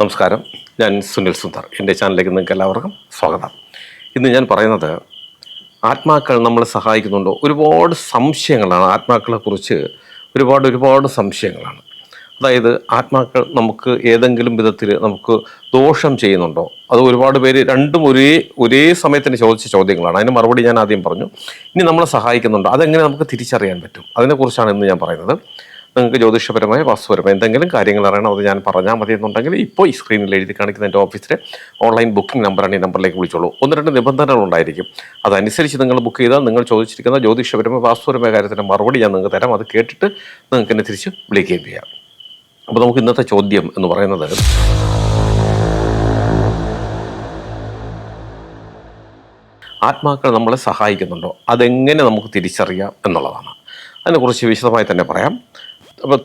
നമസ്കാരം. ഞാൻ സുനിൽ സുന്ദർ. എന്റെ ചാനലിലേക്ക് നിങ്ങൾക്ക് എല്ലാവർക്കും സ്വാഗതം. ഇന്ന് ഞാൻ പറയുന്നത് ആത്മാക്കൾ നമ്മളെ സഹായിക്കുന്നുണ്ടോ. ഒരുപാട് സംശയങ്ങളാണ് ആത്മാക്കളെ കുറിച്ച് ഒരുപാട് ഒരുപാട് സംശയങ്ങളാണ്. അതായത് ആത്മാക്കൾ നമുക്ക് ഏതെങ്കിലും വിധത്തിൽ നമുക്ക് ദോഷം ചെയ്യുന്നുണ്ടോ? അത് ഒരുപാട് പേര് രണ്ടും ഒരേ ഒരേ സമയത്തിന് ചോദിച്ച ചോദ്യങ്ങളാണ്. അതിന് മറുപടി ഞാൻ ആദ്യം പറഞ്ഞു. ഇനി നമ്മളെ സഹായിക്കുന്നുണ്ടോ? അതെങ്ങനെ നമുക്ക് തിരിച്ചറിയാൻ പറ്റും? അതിനെക്കുറിച്ചാണ് ഇന്ന് ഞാൻ പറയുന്നത്. നിങ്ങൾക്ക് ജ്യോതിഷപരമായ വാസ്തുപരമായ എന്തെങ്കിലും കാര്യങ്ങൾ അറിയണം അത് ഞാൻ പറഞ്ഞാൽ മതി എന്നുണ്ടെങ്കിൽ ഇപ്പോൾ ഈ സ്ക്രീനിൽ എഴുതി കാണിക്കുന്ന എന്റെ ഓഫീസിലെ ഓൺലൈൻ ബുക്കിംഗ് നമ്പറാണ് ഈ നമ്പറിലേക്ക് വിളിച്ചോളൂ. ഒന്ന് രണ്ട് നിബന്ധനകൾ ഉണ്ടായിരിക്കും. അതനുസരിച്ച് നിങ്ങൾ ബുക്ക് ചെയ്താൽ നിങ്ങൾ ചോദിച്ചിരിക്കുന്ന ജ്യോതിഷപരമായ വാസ്തുപരമായ കാര്യത്തിന്റെ മറുപടി ഞാൻ നിങ്ങൾക്ക് തരാം. അത് കേട്ടിട്ട് നിങ്ങൾക്ക് എന്നെ തിരിച്ച് വിളിക്കുകയും ചെയ്യാം. അപ്പോൾ നമുക്ക് ഇന്നത്തെ ചോദ്യം എന്ന് പറയുന്നത് ആത്മാക്കൾ നമ്മളെ സഹായിക്കുന്നുണ്ടോ? അതെങ്ങനെ നമുക്ക് തിരിച്ചറിയാം എന്നുള്ളതാണ്. അതിനെക്കുറിച്ച് വിശദമായി തന്നെ പറയാം.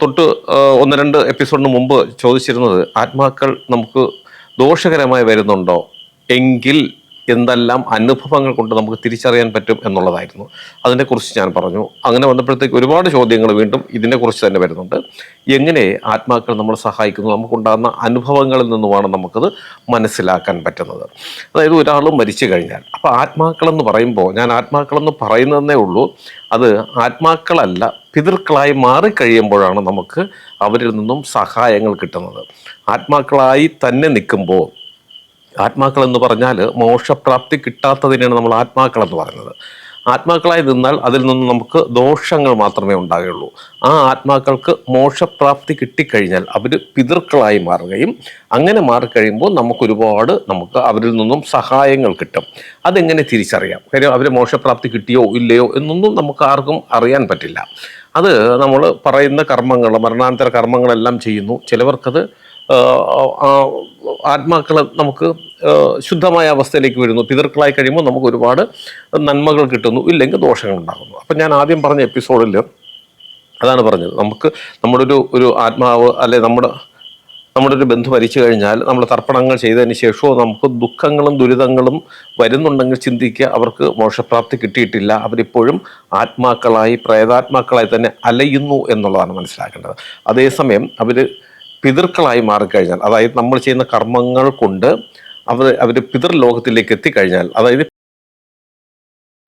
തൊട്ട് ഒന്ന് രണ്ട് എപ്പിസോഡിന് മുമ്പ് ചോദിച്ചിരുന്നത് ആത്മാക്കൾ നമുക്ക് ദോഷകരമായി വരുന്നുണ്ടോ? എങ്കിൽ എന്തെല്ലാം അനുഭവങ്ങൾ കൊണ്ട് നമുക്ക് തിരിച്ചറിയാൻ പറ്റും എന്നുള്ളതായിരുന്നു. അതിനെക്കുറിച്ച് ഞാൻ പറഞ്ഞു. അങ്ങനെ വന്നപ്പോഴത്തേക്ക് ഒരുപാട് ചോദ്യങ്ങൾ വീണ്ടും ഇതിനെക്കുറിച്ച് തന്നെ വരുന്നുണ്ട്. എങ്ങനെ ആത്മാക്കൾ നമ്മളെ സഹായിക്കുന്നു? നമുക്കുണ്ടാകുന്ന അനുഭവങ്ങളിൽ നിന്നുമാണ് നമുക്കത് മനസ്സിലാക്കാൻ പറ്റുന്നത്. അതായത് ഒരാൾ മരിച്ചു കഴിഞ്ഞാൽ അപ്പോൾ ആത്മാക്കളെന്ന് പറയുമ്പോൾ ഞാൻ ആത്മാക്കളെന്ന് പറയുന്നതേ ഉള്ളൂ. അത് ആത്മാക്കളല്ല പിതൃക്കളായി മാറിക്കഴിയുമ്പോഴാണ് നമുക്ക് അവരിൽ നിന്നും സഹായങ്ങൾ കിട്ടുന്നത്. ആത്മാക്കളായി തന്നെ നിൽക്കുമ്പോൾ ആത്മാക്കൾ എന്ന് പറഞ്ഞാൽ മോക്ഷപ്രാപ്തി കിട്ടാത്തതിനാണ് നമ്മൾ ആത്മാക്കൾ എന്ന് പറയുന്നത്. ആത്മാക്കളായി നിന്നാൽ അതിൽ നിന്ന് നമുക്ക് ദോഷങ്ങൾ മാത്രമേ ഉണ്ടാകുള്ളൂ. ആ ആത്മാക്കൾക്ക് മോക്ഷപ്രാപ്തി കിട്ടിക്കഴിഞ്ഞാൽ അവർ പിതൃക്കളായി മാറുകയും അങ്ങനെ മാറിക്കഴിയുമ്പോൾ നമുക്കൊരുപാട് നമുക്ക് അവരിൽ നിന്നും സഹായങ്ങൾ കിട്ടും. അതെങ്ങനെ തിരിച്ചറിയാം? കാര്യം അവർ മോക്ഷപ്രാപ്തി കിട്ടിയോ ഇല്ലയോ എന്നൊന്നും നമുക്ക് ആർക്കും അറിയാൻ പറ്റില്ല. അത് നമ്മൾ പറയുന്ന കർമ്മങ്ങൾ മരണാന്തര കർമ്മങ്ങളെല്ലാം ചെയ്യുന്നു. ചിലവർക്കത് ആത്മാക്കൾ നമുക്ക് ശുദ്ധമായ അവസ്ഥയിലേക്ക് വരുന്നു. പിതൃക്കളായി കഴിയുമ്പോൾ നമുക്ക് ഒരുപാട് നന്മകൾ കിട്ടുന്നു ഇല്ലെങ്കിൽ ദോഷങ്ങൾ ഉണ്ടാകുന്നു. അപ്പം ഞാൻ ആദ്യം പറഞ്ഞ എപ്പിസോഡിൽ അതാണ് പറഞ്ഞത്. നമുക്ക് നമ്മുടെ ഒരു ഒരു ആത്മാവ് അല്ലെ നമ്മുടെ നമ്മുടെ ഒരു ബന്ധു മരിച്ചു കഴിഞ്ഞാൽ നമ്മൾ തർപ്പണങ്ങൾ ചെയ്തതിന് ശേഷവും നമുക്ക് ദുഃഖങ്ങളും ദുരിതങ്ങളും വരുന്നുണ്ടെങ്കിൽ ചിന്തിക്കുക അവർക്ക് മോക്ഷപ്രാപ്തി കിട്ടിയിട്ടില്ല. അവരിപ്പോഴും ആത്മാക്കളായി പ്രേതാത്മാക്കളായി തന്നെ അലയുന്നു എന്നുള്ളതാണ് മനസ്സിലാക്കേണ്ടത്. അതേസമയം അവർ പിതൃക്കളായി മാറിക്കഴിഞ്ഞാൽ അതായത് നമ്മൾ ചെയ്യുന്ന കർമ്മങ്ങൾ കൊണ്ട് അവർ അവർ പിതൃലോകത്തിലേക്ക് എത്തിക്കഴിഞ്ഞാൽ അതായത്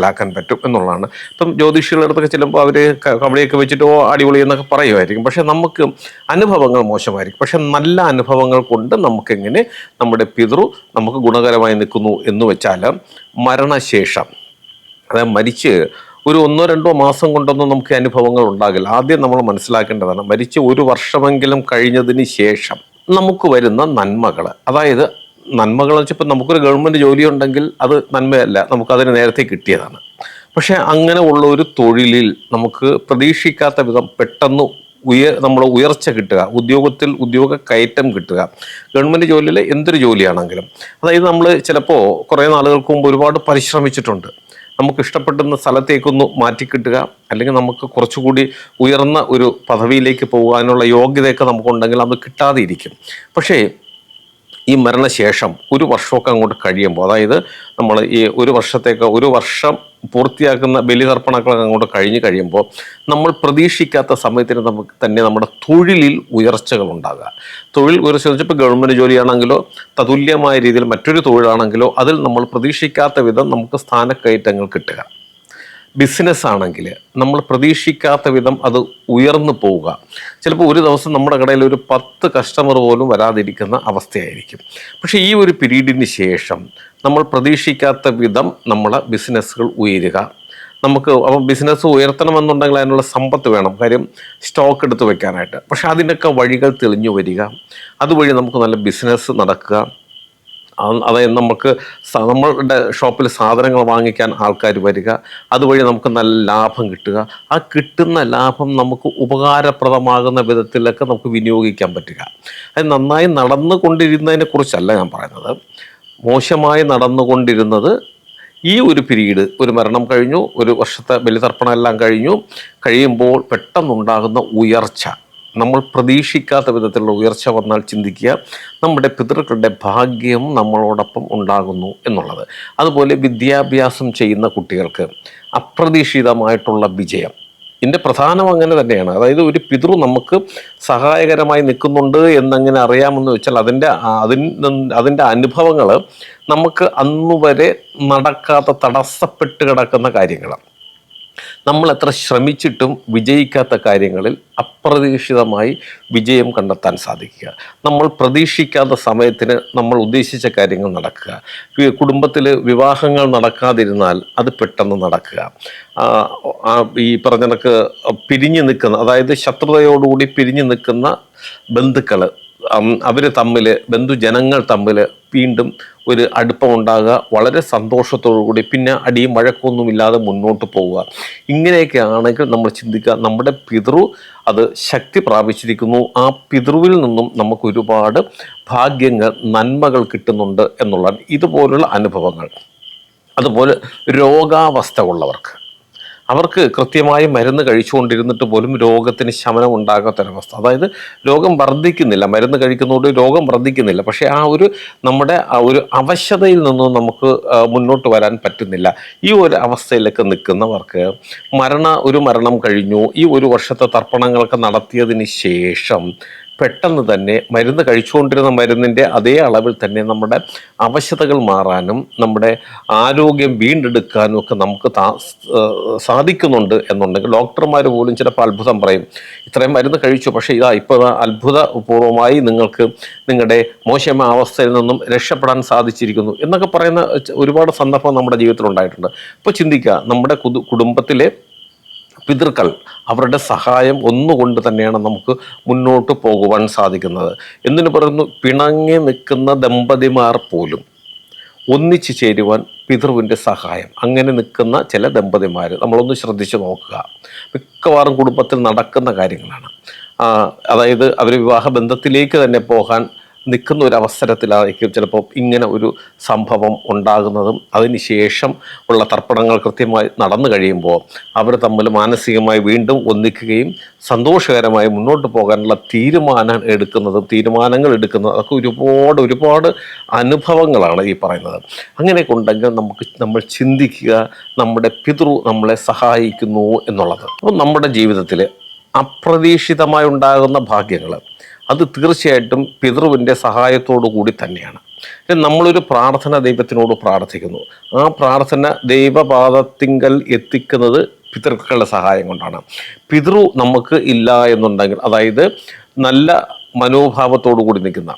ാക്കാൻ പറ്റും എന്നുള്ളതാണ്. ഇപ്പം ജ്യോതിഷികളുടെ അടുത്തൊക്കെ ചെല്ലുമ്പോൾ അവർ കബഡിയൊക്കെ വെച്ചിട്ട് ഓ അടിപൊളി എന്നൊക്കെ പറയുമായിരിക്കും. പക്ഷെ നമുക്ക് അനുഭവങ്ങൾ മോശമായിരിക്കും. പക്ഷെ നല്ല അനുഭവങ്ങൾ കൊണ്ട് നമുക്കെങ്ങനെ നമ്മുടെ പിതൃ നമുക്ക് ഗുണകരമായി നിൽക്കുന്നു എന്ന് വെച്ചാൽ മരണശേഷം അതായത് മരിച്ച് ഒരു ഒന്നോ രണ്ടോ മാസം കൊണ്ടൊന്നും നമുക്ക് അനുഭവങ്ങൾ ഉണ്ടാകില്ല. ആദ്യം നമ്മൾ മനസ്സിലാക്കേണ്ടതാണ് മരിച്ച് ഒരു വർഷമെങ്കിലും കഴിഞ്ഞതിന് ശേഷം നമുക്ക് വരുന്ന നന്മകൾ അതായത് നന്മകൾ എന്ന് വെച്ചപ്പോൾ നമുക്കൊരു ഗവൺമെന്റ് ജോലി ഉണ്ടെങ്കിൽ അത് നന്മയല്ല നമുക്കതിന് നേരത്തെ കിട്ടിയതാണ്. പക്ഷേ അങ്ങനെ ഉള്ള ഒരു തൊഴിലിൽ നമുക്ക് പ്രതീക്ഷിക്കാത്ത വിധം പെട്ടെന്ന് ഉയർ നമ്മൾ ഉയർച്ച കിട്ടുക ഉദ്യോഗത്തിൽ ഉദ്യോഗ കയറ്റം കിട്ടുക. ഗവൺമെന്റ് ജോലിയിൽ എന്തൊരു ജോലിയാണെങ്കിലും. അതായത് നമ്മൾ ചിലപ്പോൾ കുറേ നാളുകൾക്ക് മുമ്പ് ഒരുപാട് പരിശ്രമിച്ചിട്ടുണ്ട്. നമുക്ക് ഇഷ്ടപ്പെടുന്ന സ്ഥലത്തേക്കൊന്ന് മാറ്റിക്കിട്ടുക. അല്ലെങ്കിൽ നമുക്ക് കുറച്ചുകൂടി ഉയർന്ന ഒരു പദവിയിലേക്ക് പോകാനുള്ള യോഗ്യതയൊക്കെ നമുക്കുണ്ടെങ്കിൽ അത് കിട്ടാതെ ഇരിക്കും പക്ഷേ ഈ മരണശേഷം ഒരു വർഷമൊക്കെ അങ്ങോട്ട് കഴിയുമ്പോൾ അതായത് നമ്മൾ ഈ ഒരു വർഷത്തേക്ക് ഒരു വർഷം പൂർത്തിയാക്കുന്ന ബലിതർപ്പണങ്ങളൊക്കെ അങ്ങോട്ട് കഴിഞ്ഞ് കഴിയുമ്പോൾ നമ്മൾ പ്രതീക്ഷിക്കാത്ത സമയത്തിന് നമുക്ക് തന്നെ നമ്മുടെ തൊഴിലിൽ ഉയർച്ചകൾ ഉണ്ടാകുക. തൊഴിൽ ഉയർച്ച എന്ന് വെച്ചാൽ ഇപ്പോൾ ഗവൺമെന്റ് ജോലിയാണെങ്കിലോ തതുല്യമായ രീതിയിൽ മറ്റൊരു തൊഴിലാണെങ്കിലോ അതിൽ നമ്മൾ പ്രതീക്ഷിക്കാത്ത വിധം നമുക്ക് സ്ഥാനക്കയറ്റങ്ങൾ കിട്ടുക. ബിസിനസ് ആണെങ്കിൽ നമ്മൾ പ്രതീക്ഷിക്കാത്ത വിധം അത് ഉയർന്നു പോവുക. ചിലപ്പോൾ ഒരു ദിവസം നമ്മുടെ കടയിൽ ഒരു പത്ത് കസ്റ്റമർ പോലും വരാതിരിക്കുന്ന അവസ്ഥയായിരിക്കും. പക്ഷേ ഈ ഒരു പീരീഡിന് ശേഷം നമ്മൾ പ്രതീക്ഷിക്കാത്ത വിധം നമ്മളെ ബിസിനസ്സുകൾ ഉയരുക. നമുക്ക് അപ്പം ബിസിനസ് ഉയർത്തണമെന്നുണ്ടെങ്കിൽ അതിനുള്ള സമ്പത്ത് വേണം. കാര്യം സ്റ്റോക്ക് എടുത്ത് വെക്കാനായിട്ട്. പക്ഷെ അതിനൊക്കെ വഴികൾ തെളിഞ്ഞു വരിക. അതുവഴി നമുക്ക് നല്ല ബിസിനസ് നടക്കുക. അതായത് നമുക്ക് നമ്മളുടെ ഷോപ്പിൽ സാധനങ്ങൾ വാങ്ങിക്കാൻ ആൾക്കാർ വരിക അതുവഴി നമുക്ക് നല്ല ലാഭം കിട്ടുക. ആ കിട്ടുന്ന ലാഭം നമുക്ക് ഉപകാരപ്രദമാകുന്ന വിധത്തിലൊക്കെ നമുക്ക് വിനിയോഗിക്കാൻ പറ്റുക. അത് നന്നായി നടന്നുകൊണ്ടിരുന്നതിനെ കുറിച്ചല്ല ഞാൻ പറയുന്നത്. മോശമായി നടന്നുകൊണ്ടിരുന്നത് ഈ ഒരു പിരീഡ് ഒരു മരണം കഴിഞ്ഞു ഒരു വർഷത്തെ ബലിതർപ്പണം എല്ലാം കഴിഞ്ഞു കഴിയുമ്പോൾ പെട്ടെന്നുണ്ടാകുന്ന ഉയർച്ച. നമ്മൾ പ്രതീക്ഷിക്കാത്ത വിധത്തിലുള്ള ഉയർച്ച വന്നാൽ ചിന്തിക്കുക നമ്മുടെ പിതൃക്കളുടെ ഭാഗ്യം നമ്മളോടൊപ്പം ഉണ്ടാകുന്നു എന്നുള്ളത്. അതുപോലെ വിദ്യാഭ്യാസം ചെയ്യുന്ന കുട്ടികൾക്ക് അപ്രതീക്ഷിതമായിട്ടുള്ള വിജയം. ഇതിന്റെ പ്രധാനം അങ്ങനെ തന്നെയാണ്. അതായത് ഒരു പിതൃ നമുക്ക് സഹായകരമായി നിൽക്കുന്നുണ്ട് എന്നങ്ങനെ അറിയാമെന്ന് വെച്ചാൽ അതിന്റെ അതിൻ അതിന്റെ അനുഭവങ്ങൾ നമുക്ക് അന്നുവരെ നടക്കാത്ത തടസ്സപ്പെട്ട് കിടക്കുന്ന കാര്യങ്ങളാണ്. നമ്മൾ എത്ര ശ്രമിച്ചിട്ടും വിജയിക്കാത്ത കാര്യങ്ങളിൽ അപ്രതീക്ഷിതമായി വിജയം കണ്ടെത്താൻ സാധിക്കുക. നമ്മൾ പ്രതീക്ഷിക്കാത്ത സമയത്തിന് നമ്മൾ ഉദ്ദേശിച്ച കാര്യങ്ങൾ നടക്കുക. കുടുംബത്തിൽ വിവാഹങ്ങൾ നടക്കാതിരുന്നാൽ അത് പെട്ടെന്ന് നടക്കുക. ഈ പറഞ്ഞ കണക്ക് പിരിഞ്ഞു നിൽക്കുന്ന അതായത് ശത്രുതയോടുകൂടി പിരിഞ്ഞു നിൽക്കുന്ന ബന്ധുക്കൾ അവർ തമ്മിൽ ബന്ധുജനങ്ങൾ തമ്മിൽ വീണ്ടും ഒരു അടുപ്പമുണ്ടാകുക വളരെ കൂടി പിന്നെ അടിയും വഴക്കൊന്നുമില്ലാതെ മുന്നോട്ട് പോവുക. ഇങ്ങനെയൊക്കെ ആണെങ്കിൽ നമ്മൾ ചിന്തിക്കുക നമ്മുടെ പിതൃ അത് ശക്തി പ്രാപിച്ചിരിക്കുന്നു. ആ പിതൃവിൽ നിന്നും നമുക്ക് ഒരുപാട് ഭാഗ്യങ്ങൾ നന്മകൾ കിട്ടുന്നുണ്ട് എന്നുള്ള ഇതുപോലുള്ള അനുഭവങ്ങൾ. അതുപോലെ രോഗാവസ്ഥ ഉള്ളവർക്ക്. അവർക്ക് കൃത്യമായി മരുന്ന് കഴിച്ചുകൊണ്ടിരുന്നിട്ട് പോലും രോഗത്തിന് ശമനം ഉണ്ടാകാത്തൊരവസ്ഥ അതായത് രോഗം വർദ്ധിക്കുന്നില്ല. മരുന്ന് കഴിക്കുന്നതുകൊണ്ട് രോഗം വർദ്ധിക്കുന്നില്ല. പക്ഷേ ആ ഒരു നമ്മുടെ ഒരു അവശതയിൽ നിന്നും നമുക്ക് മുന്നോട്ട് വരാൻ പറ്റുന്നില്ല. ഈ ഒരു അവസ്ഥയിലൊക്കെ നിൽക്കുന്നവർക്ക് മരണ ഒരു മരണം കഴിഞ്ഞു. ഈ ഒരു വർഷത്തെ തർപ്പണങ്ങളൊക്കെ നടത്തിയതിന് ശേഷം പെട്ടെന്ന് തന്നെ മരുന്ന് കഴിച്ചുകൊണ്ടിരുന്ന മരുന്നിന്റെ അതേ അളവിൽ തന്നെ നമ്മുടെ അവശതകൾ മാറാനും നമ്മുടെ ആരോഗ്യം വീണ്ടെടുക്കാനും ഒക്കെ നമുക്ക് സാധിക്കുന്നുണ്ട് എന്നുണ്ടെങ്കിൽ ഡോക്ടർമാർ പോലും ചിലപ്പോൾ അത്ഭുതം പറയും. ഇത്രയും മരുന്ന് കഴിച്ചു പക്ഷേ ഇതാ ഇപ്പോൾ അത്ഭുതപൂർവമായി നിങ്ങൾക്ക് നിങ്ങളുടെ മോശമായ അവസ്ഥയിൽ നിന്നും രക്ഷപ്പെടാൻ സാധിച്ചിരിക്കുന്നു എന്നൊക്കെ പറയുന്ന ഒരുപാട് സന്ദർഭം നമ്മുടെ ജീവിതത്തിൽ ഉണ്ടായിട്ടുണ്ട്. അപ്പോൾ ചിന്തിക്കുക നമ്മുടെ കുടുംബത്തിലെ പിതൃക്കൾ അവരുടെ സഹായം ഒന്നുകൊണ്ട് തന്നെയാണ് നമുക്ക് മുന്നോട്ട് പോകുവാൻ സാധിക്കുന്നത്. എന്തിനു പറയുന്നു? പിണങ്ങി നിൽക്കുന്ന ദമ്പതിമാർ പോലും ഒന്നിച്ചു ചേരുവാൻ പിതൃവിന്റെ സഹായം. അങ്ങനെ നിൽക്കുന്ന ചില ദമ്പതിമാർ നമ്മളൊന്ന് ശ്രദ്ധിച്ചു നോക്കുക. മിക്കവാറും കുടുംബത്തിൽ നടക്കുന്ന കാര്യങ്ങളാണ്. അതായത് അവർ വിവാഹ ബന്ധത്തിലേക്ക് തന്നെ പോകാൻ നിൽക്കുന്ന ഒരു അവസരത്തിലായിരിക്കും ചിലപ്പോൾ ഇങ്ങനെ ഒരു സംഭവം ഉണ്ടാകുന്നതും അതിനുശേഷം ഉള്ള തർപ്പണങ്ങൾ കൃത്യമായി നടന്നു കഴിയുമ്പോൾ അവർ തമ്മിൽ മാനസികമായി വീണ്ടും ഒന്നിക്കുകയും സന്തോഷകരമായി മുന്നോട്ട് പോകാനുള്ള തീരുമാനം എടുക്കുന്നതും തീരുമാനങ്ങൾ എടുക്കുന്നതും അതൊക്കെ ഒരുപാട് ഒരുപാട് അനുഭവങ്ങളാണ് ഈ പറയുന്നത്. അങ്ങനെയൊക്കെ ഉണ്ടെങ്കിൽ നമുക്ക് നമ്മൾ ചിന്തിക്കുക നമ്മുടെ പിതൃ നമ്മളെ സഹായിക്കുന്നു എന്നുള്ളത്. അപ്പം നമ്മുടെ ജീവിതത്തിൽ അപ്രതീക്ഷിതമായി ഉണ്ടാകുന്ന ഭാഗ്യങ്ങൾ അത് തീർച്ചയായിട്ടും പിതൃവിന്റെ സഹായത്തോടു കൂടി തന്നെയാണ്. നമ്മളൊരു പ്രാർത്ഥന ദൈവത്തിനോട് പ്രാർത്ഥിക്കുന്നു. ആ പ്രാർത്ഥന ദൈവപാദത്തിങ്കൽ എത്തിക്കുന്നത് പിതൃക്കളുടെ സഹായം കൊണ്ടാണ്. പിതൃ നമുക്ക് ഇല്ല എന്നുണ്ടെങ്കിൽ അതായത് നല്ല മനോഭാവത്തോടു കൂടി നിൽക്കുന്ന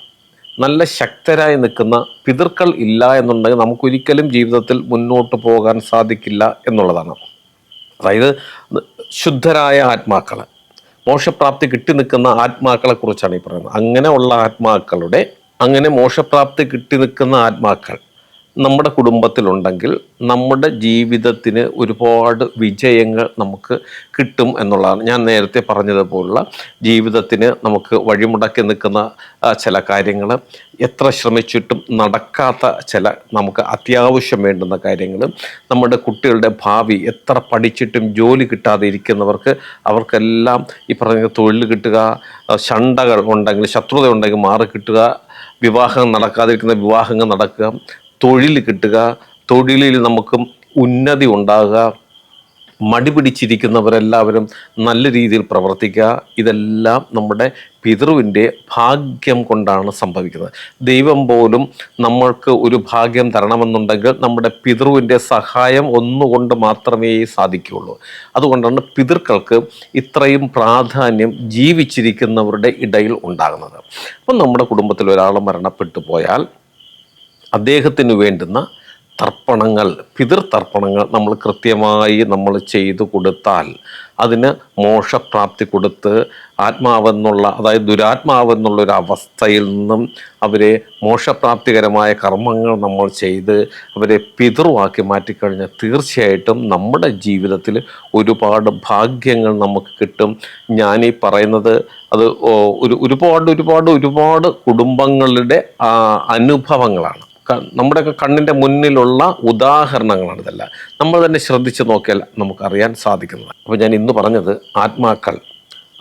നല്ല ശക്തരായി നിൽക്കുന്ന പിതൃക്കൾ ഇല്ല എന്നുണ്ടെങ്കിൽ നമുക്കൊരിക്കലും ജീവിതത്തിൽ മുന്നോട്ട് പോകാൻ സാധിക്കില്ല എന്നുള്ളതാണ്. അതായത് ശുദ്ധരായ ആത്മാക്കൾ മോക്ഷപ്രാപ്തി കിട്ടി നിൽക്കുന്ന ആത്മാക്കളെ കുറിച്ചാണ് ഈ പറയുന്നത്. അങ്ങനെയുള്ള ആത്മാക്കളുടെ അങ്ങനെ മോക്ഷപ്രാപ്തി കിട്ടി നിൽക്കുന്ന ആത്മാക്കൾ നമ്മുടെ കുടുംബത്തിലുണ്ടെങ്കിൽ നമ്മുടെ ജീവിതത്തിന് ഒരുപാട് വിജയങ്ങൾ നമുക്ക് കിട്ടും എന്നുള്ളതാണ് ഞാൻ നേരത്തെ പറഞ്ഞതുപോലുള്ള ജീവിതത്തിന് നമുക്ക് വഴിമുടക്കി നിൽക്കുന്ന ചില കാര്യങ്ങൾ എത്ര ശ്രമിച്ചിട്ടും നടക്കാത്ത ചില നമുക്ക് അത്യാവശ്യം വേണ്ടുന്ന കാര്യങ്ങൾ നമ്മുടെ കുട്ടികളുടെ ഭാവി എത്ര പഠിച്ചിട്ടും ജോലി കിട്ടാതെ ഇരിക്കുന്നവർക്ക് അവർക്കെല്ലാം ഈ പറഞ്ഞ തൊഴിൽ കിട്ടുക ശണ്ടകൾ ഉണ്ടെങ്കിൽ ശത്രുത ഉണ്ടെങ്കിൽ മാറി കിട്ടുക വിവാഹം നടക്കാതിരിക്കുന്ന വിവാഹങ്ങൾ നടക്കുക തൊഴിൽ കിട്ടുക തൊഴിലിൽ നമുക്ക് ഉന്നതി ഉണ്ടാകുക മടി പിടിച്ചിരിക്കുന്നവരെല്ലാവരും നല്ല രീതിയിൽ പ്രവർത്തിക്കുക ഇതെല്ലാം നമ്മുടെ പിതൃവിന്റെ ഭാഗ്യം കൊണ്ടാണ് സംഭവിക്കുന്നത്. ദൈവം പോലും നമ്മൾക്ക് ഒരു ഭാഗ്യം തരണമെന്നുണ്ടെങ്കിൽ നമ്മുടെ പിതൃവിന്റെ സഹായം ഒന്നുകൊണ്ട് മാത്രമേ സാധിക്കുകയുള്ളൂ. അതുകൊണ്ടാണ് പിതൃക്കൾക്ക് ഇത്രയും പ്രാധാന്യം ജീവിച്ചിരിക്കുന്നവരുടെ ഇടയിൽ ഉണ്ടാകുന്നത്. അപ്പം നമ്മുടെ കുടുംബത്തിൽ ഒരാൾ മരണപ്പെട്ടു പോയാൽ അദ്ദേഹത്തിന് വേണ്ടുന്ന തർപ്പണങ്ങൾ പിതൃതർപ്പണങ്ങൾ നമ്മൾ കൃത്യമായി നമ്മൾ ചെയ്തു കൊടുത്താൽ അതിന് മോക്ഷപ്രാപ്തി കൊടുത്ത് ആത്മാവെന്നുള്ള അതായത് ദുരാത്മാവെന്നുള്ള ഒരു അവസ്ഥയിൽ നിന്നും അവരെ മോക്ഷപ്രാപ്തികരമായ കർമ്മങ്ങൾ നമ്മൾ ചെയ്ത് അവരെ പിതൃവാക്കി മാറ്റിക്കഴിഞ്ഞാൽ തീർച്ചയായിട്ടും നമ്മുടെ ജീവിതത്തിൽ ഒരുപാട് ഭാഗ്യങ്ങൾ നമുക്ക് കിട്ടും. ഞാനീ പറയുന്നത് അത് ഒരു ഒരുപാട് ഒരുപാട് ഒരുപാട് കുടുംബങ്ങളുടെ അനുഭവങ്ങളാണ്. നമ്മുടെയൊക്കെ കണ്ണിന്റെ മുന്നിലുള്ള ഉദാഹരണങ്ങളാണ് ഇതെല്ലാം. നമ്മൾ തന്നെ ശ്രദ്ധിച്ച് നോക്കിയാൽ നമുക്കറിയാൻ സാധിക്കുന്നതാണ്. അപ്പോൾ ഞാൻ ഇന്ന് പറഞ്ഞത് ആത്മാക്കൾ.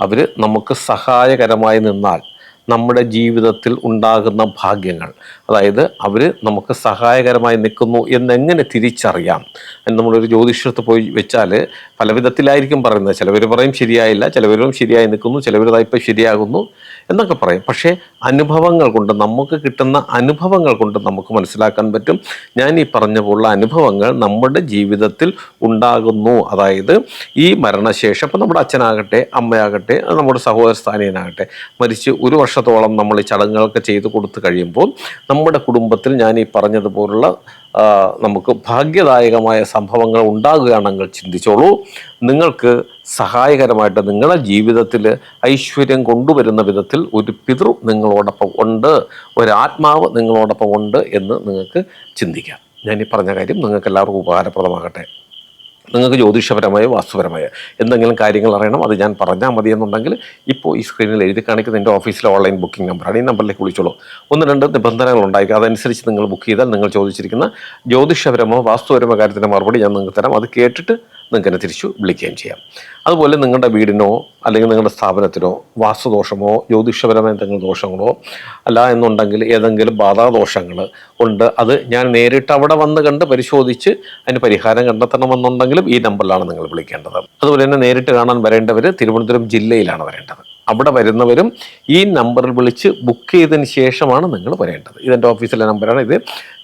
അവർ നമുക്ക് സഹായകരമായി നിന്നാൽ നമ്മുടെ ജീവിതത്തിൽ ഉണ്ടാകുന്ന ഭാഗ്യങ്ങൾ. അതായത് അവർ നമുക്ക് സഹായകരമായി നിൽക്കുന്നു എന്നെങ്ങനെ തിരിച്ചറിയാം? നമ്മളൊരു ജ്യോതിഷത്ത് പോയി വെച്ചാൽ പല വിധത്തിലായിരിക്കും പറയുന്നത്. ചിലവർ പറയും ശരിയായില്ല ചിലവരും ശരിയായി നിൽക്കുന്നു ചിലവർ ഇപ്പം ശരിയാകുന്നു എന്നൊക്കെ പറയും. പക്ഷേ അനുഭവങ്ങൾ കൊണ്ട് നമുക്ക് കിട്ടുന്ന അനുഭവങ്ങൾ കൊണ്ട് നമുക്ക് മനസ്സിലാക്കാൻ പറ്റും. ഞാൻ ഈ പറഞ്ഞ പോലുള്ള അനുഭവങ്ങൾ നമ്മുടെ ജീവിതത്തിൽ ഉണ്ടാകുന്നു. അതായത് ഈ മരണശേഷം ഇപ്പം നമ്മുടെ അച്ഛനാകട്ടെ അമ്മയാകട്ടെ നമ്മുടെ സഹോദര സ്ഥാനീയനാകട്ടെ മരിച്ച് ഒരു വർഷത്തോളം നമ്മൾ ഈ ചടങ്ങുകളൊക്കെ ചെയ്തു കൊടുത്തു കഴിയുമ്പോൾ നമ്മുടെ കുടുംബത്തിൽ ഞാൻ ഈ പറഞ്ഞതുപോലുള്ള നമുക്ക് ഭാഗ്യദായകമായ സംഭവങ്ങൾ ഉണ്ടാകുകയാണെങ്കിൽ ചിന്തിച്ചോളൂ. നിങ്ങൾക്ക് സഹായകരമായിട്ട് നിങ്ങളുടെ ജീവിതത്തിൽ ഐശ്വര്യം കൊണ്ടുവരുന്ന വിധത്തിൽ ഒരു പിതൃ നിങ്ങളോടൊപ്പം ഉണ്ട് ഒരാത്മാവ് നിങ്ങളോടൊപ്പം ഉണ്ട് എന്ന് നിങ്ങൾക്ക് ചിന്തിക്കാം. ഞാൻ ഈ പറഞ്ഞ കാര്യം നിങ്ങൾക്ക് എല്ലാവർക്കും ഉപകാരപ്രദമാകട്ടെ. നിങ്ങൾക്ക് ജ്യോതിഷപരമായ വാസ്തുപരമായ എന്തെങ്കിലും കാര്യങ്ങൾ അറിയണം അത് ഞാൻ പറഞ്ഞാൽ മതി എന്നുണ്ടെങ്കിൽ ഇപ്പോൾ ഈ സ്ക്രീനിൽ എഴുതി കാണിക്കുന്ന എന്റെ ഓഫീസിലെ ഓൺലൈൻ ബുക്കിംഗ് നമ്പറാണ് ഈ നമ്പറിലേക്ക് വിളിച്ചോളൂ. ഒന്ന് രണ്ട് നിബന്ധനകൾ ഉണ്ടായിരിക്കും അതനുസരിച്ച് നിങ്ങൾ ബുക്ക് ചെയ്താൽ നിങ്ങൾ ചോദിച്ചിരിക്കുന്ന ജ്യോതിഷപരമോ വാസ്തുപരമോ കാര്യത്തിന്റെ മറുപടി ഞാൻ നിങ്ങൾക്ക് തരാം. അത് കേട്ടിട്ട് നിങ്ങൾക്ക് എന്നെ തിരിച്ചു വിളിക്കുകയും ചെയ്യാം. അതുപോലെ നിങ്ങളുടെ വീടിനോ അല്ലെങ്കിൽ നിങ്ങളുടെ സ്ഥാപനത്തിനോ വാസ്തുദോഷമോ ജ്യോതിഷപരമായ എന്തെങ്കിലും ദോഷങ്ങളോ അല്ല എന്നുണ്ടെങ്കിൽ ഏതെങ്കിലും ബാധാദോഷങ്ങൾ ഉണ്ട് അത് ഞാൻ നേരിട്ട് അവിടെ വന്ന് കണ്ട് പരിശോധിച്ച് അതിന് പരിഹാരം കണ്ടെത്തണമെന്നുണ്ടെങ്കിലും ഈ നമ്പറിലാണ് നിങ്ങൾ വിളിക്കേണ്ടത്. അതുപോലെ തന്നെ നേരിട്ട് കാണാൻ വരേണ്ടവർ തിരുവനന്തപുരം ജില്ലയിലാണ് വരേണ്ടത്. അവിടെ വരുന്നവരും ഈ നമ്പറിൽ വിളിച്ച് ബുക്ക് ചെയ്തതിന് ശേഷമാണ് നിങ്ങൾ വരേണ്ടത്. ഇതെന്റെ ഓഫീസിലെ നമ്പറാണ് ഇത്.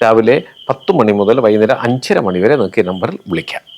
രാവിലെ പത്ത് മണി മുതൽ വൈകുന്നേരം അഞ്ചര മണി വരെ നിങ്ങൾക്ക് ഈ നമ്പറിൽ വിളിക്കാം.